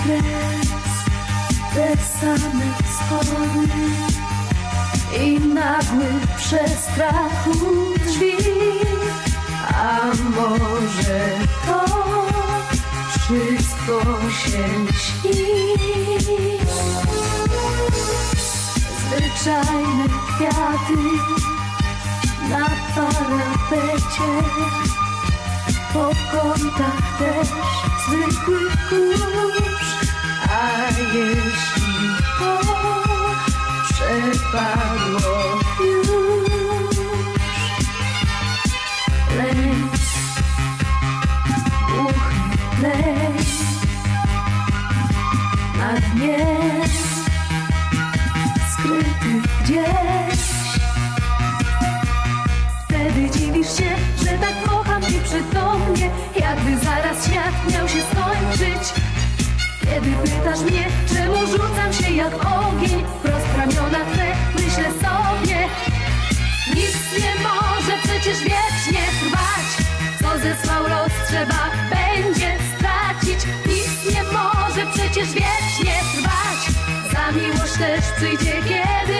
adres, te same schody i nagły przestrach u drzwi. A może to wszystko się śni? Zwyczajne kwiaty na parapecie Po kątach też zwykły kurz przepadło już Lęk, głuchy lęk Na dnie skryty gdzieś Wtedy dziwisz się, że tak kocham nieprzytomnie Jakby zaraz świat miał się skończyć. Kiedy pytasz mnie, czemu rzucam się jak ogień przecież wiecznie trwać. Co zesłał los trzeba będzie stracić. Nic nie może przecież wiecznie trwać. Za miłość też przyjdzie kiedyś